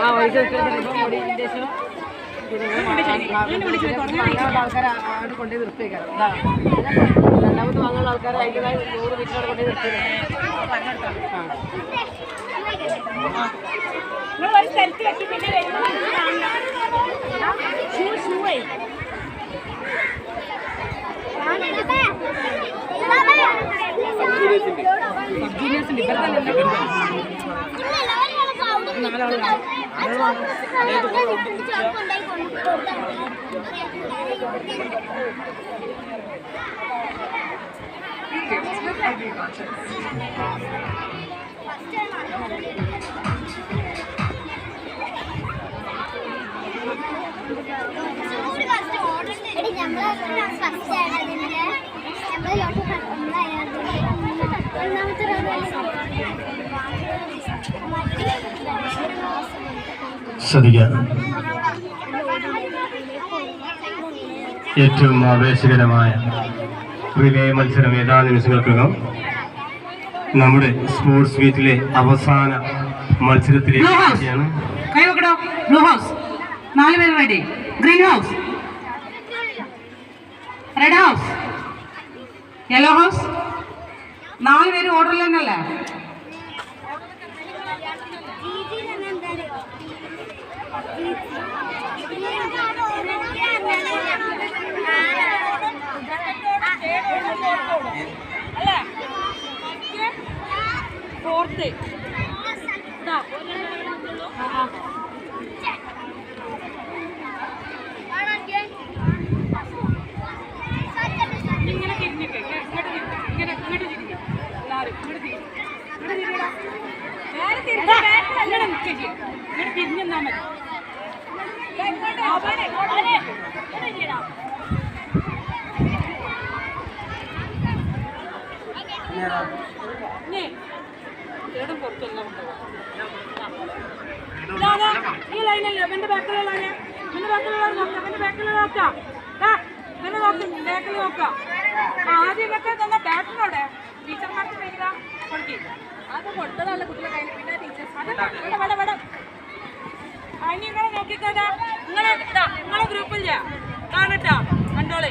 ആ കൊണ്ടേ നിർത്തിയേക്കാം രണ്ടാമത് വാങ്ങുന്ന ആൾക്കാർ അതിന്റെതായ നൂറ് മീറ്റർ കൊണ്ടുപോയി നിർത്തിയേക്കാം നിങ്ങൾ ഒരു സ്ഥലത്ത് വെച്ച് പിന്നെ വരുമ്പോൾ ഷൂ ഷൂ എടി നമ്മൾ ഫസ്റ്റ് ആണ് നമ്മൾ ശ്രദ്ധിക്കുക. ഏറ്റവും ആവേശകരമായ റിലേ മത്സരം ഏതാനും നിമിഷങ്ങൾക്കകം നമ്മുടെ സ്പോർട്സ് മീറ്റിലെ അവസാന മത്സരത്തിലേക്കാണ് കൈ വെക്കടോ. ബ്ലൂ ഹൗസ് നാല് പേര് ready green house red house yellow house നാല് പേര് ഓർഡറിൽ തന്നെയല്ലേ? ഫോർത്ത് ഇങ്ങനെ തിരിഞ്ഞിട്ട് ഇങ്ങോട്ട് തിരിഞ്ഞ്. ഇങ്ങനെ ഇങ്ങോട്ട് തിരിഞ്ഞ്. എല്ലാവരും ഇങ്ങോട്ട് തിരിഞ്ഞ്. ഇങ്ങോട്ട് തിരിയെടാ. നേരെ നിൽക്കുക. ഇങ്ങോട്ട് തിരിഞ്ഞ് മതി. അവനെ, അവനെ. ഇങ്ങോട്ട് തിരിയെടാ. ഇനി പുറത്തെല്ലാം ഈ ലൈനല്ലേ എന്റെ ബാക്കിലുള്ള എന്റെ ബാക്കിലുള്ള നോക്കാം. എന്റെ ബാക്കിലുള്ള നോക്കാം. ഇവനെ നോക്കാം. ബാക്കിൽ നോക്കാം. ആ, ആദ്യം ഇതൊക്കെ തന്നെ ബാക്കിനോടെ ടീച്ചർമാർക്ക് പേരില്ല കൊടുക്കി. അത് കൊടുത്തതല്ല കുട്ടികളെ കയ്യിൽ പിന്നെ ടീച്ചേഴ്സ് അത് വട വട അതിന് നിങ്ങളെ നോക്കിക്കോട്ടാ. നിങ്ങളെ ഇതാ നിങ്ങളെ ഗ്രൂപ്പിൽ കാണട്ടാ. കണ്ടോളെ.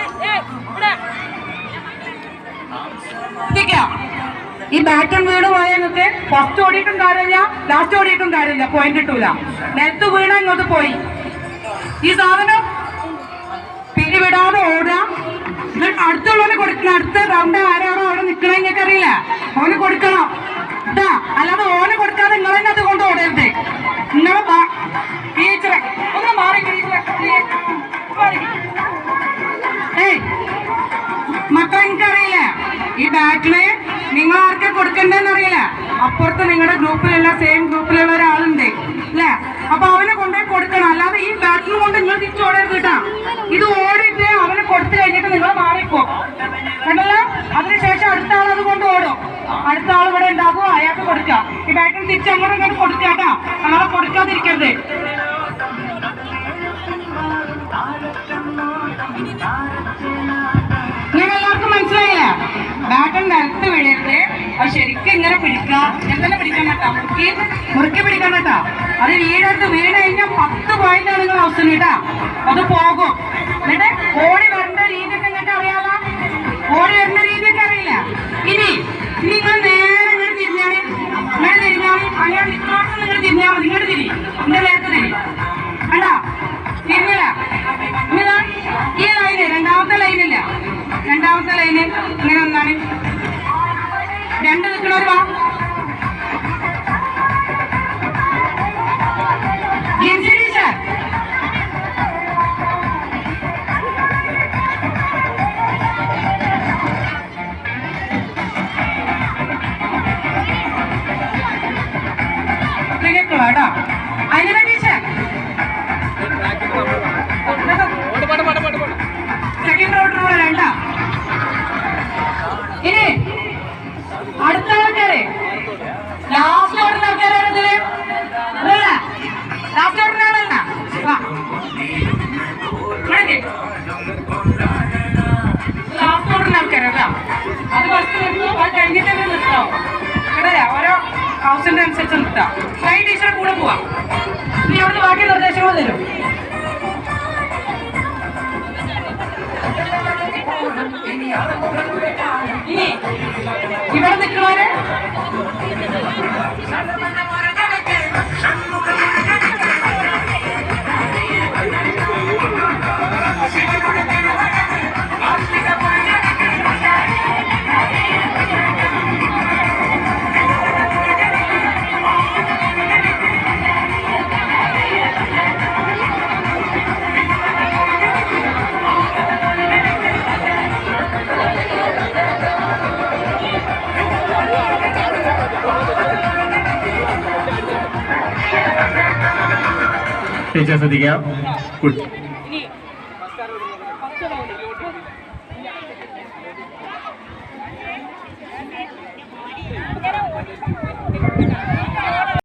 ശ്രദ്ധിക്കാം ഈ ബാറ്റൺ വീണ് പോയതൊക്കെ ഫസ്റ്റ് ഓടിയിട്ടും കാര്യമില്ല ലാസ്റ്റ് ഓടിയിട്ടും കാര്യമില്ല പോയിന്റ് കിട്ടൂല നിലത്ത് വീണ ഇങ്ങോട്ട് പോയി. ഈ സാധനം പിരിവിടാതെ ഓടാം അടുത്തുള്ളവന് കൊടുക്കണം. അടുത്ത റൗണ്ട് ആരാണോ അവിടെ നിൽക്കണ അറിയില്ല. ഓന് കൊടുക്കണം. ഇതാ അല്ലാതെ ഓന് കൊടുക്കാതെ നിങ്ങൾ തന്നെ അതുകൊണ്ട് ഓടരുത്. നിങ്ങളെ ടീച്ചറെ ഒന്ന് മാറി ടീച്ചറെ കൊടുക്കണ്ടെന്ന് അറിയില്ല അപ്പുറത്ത് നിങ്ങളുടെ ഗ്രൂപ്പിലുള്ള സെയിം ഗ്രൂപ്പിലുള്ള ഒരാളുണ്ട്. അല്ലേ അപ്പൊ അവനെ കൊണ്ടുപോയി കൊടുക്കണം. അല്ലാതെ ഈ ബാറ്റിൽ കൊണ്ട് നിങ്ങൾ തിരിച്ചു ഓടരുത് കേട്ടാ ഇത് ഓടിയിട്ട് അവനെ കൊടുത്തു കഴിഞ്ഞിട്ട് നിങ്ങൾ മാറിപ്പോ കണ്ടല്ലോ? അതിനുശേഷം അടുത്ത ആൾ അത് കൊണ്ട് ഓടും. അടുത്ത ആൾ ഇവിടെ ഉണ്ടാകും അയാൾക്ക് കൊടുക്കാം. ഈ ബാറ്റിൽ തിരിച്ച് അങ്ങോട്ട് ഇങ്ങോട്ട് കൊടുക്കാട്ടാ നമ്മളെ കൊടുക്കാതിരിക്കരുത്. മുറുക്കി? പിടിക്കാൻ കേട്ടാ അത് വീഴരുത് വീണ് കഴിഞ്ഞാൽ പത്ത് പോയിന്റ് ആണ് നിങ്ങൾ അവസരം കേട്ടാ. അത് പോകും. എന്നിട്ട് ഓടി വരേണ്ട രീതിയൊക്കെ നിങ്ങൾക്ക് അറിയാമോ ഓടി വരേണ്ട രീതിയൊക്കെ അറിയില്ല. ഇനി നിങ്ങൾ അതിനനുസരിച്ച് നിർത്താം. ഷൈ ടീച്ചറെ കൂടെ പോവാം. നീ അവിടുന്ന് ബാക്കി നിർദ്ദേശങ്ങൾ തരും. ഇനി ഇവിടെ നിൽക്കുന്നവരെ त्याच्यासाठी घ्या कुछ